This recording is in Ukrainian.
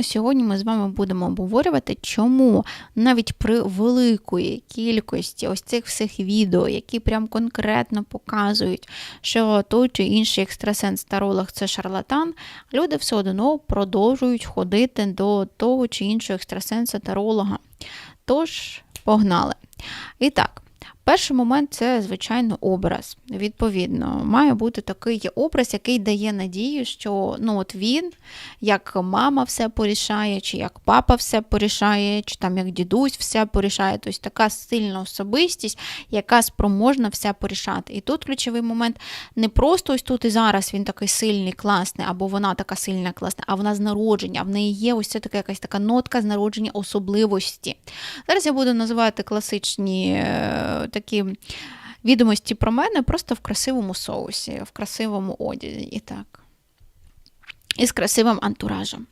Сьогодні ми з вами будемо обговорювати, чому навіть при великої кількості ось цих всіх відео, які прям конкретно показують, що той чи інший екстрасенс таролог це шарлатан, люди все одно продовжують ходити до того чи іншого екстрасенса таролога. Тож, погнали. І так. Перший момент це, звичайно, образ. Відповідно, має бути такий образ, який дає надію, що ну, от він, як мама все порішає, чи як папа все порішає, чи там як дідусь все порішає. Тобто така сильна особистість, яка спроможна все порішати. І тут ключовий момент не просто ось тут і зараз він такий сильний, класний, або вона така сильна, класна, а вона з народження, в неї є ось це така якась така нотка з народження особливості. Зараз я буду називати класичні. Такі відомості про мене просто в красивому соусі, в красивому одязі. І так. І з красивим антуражем.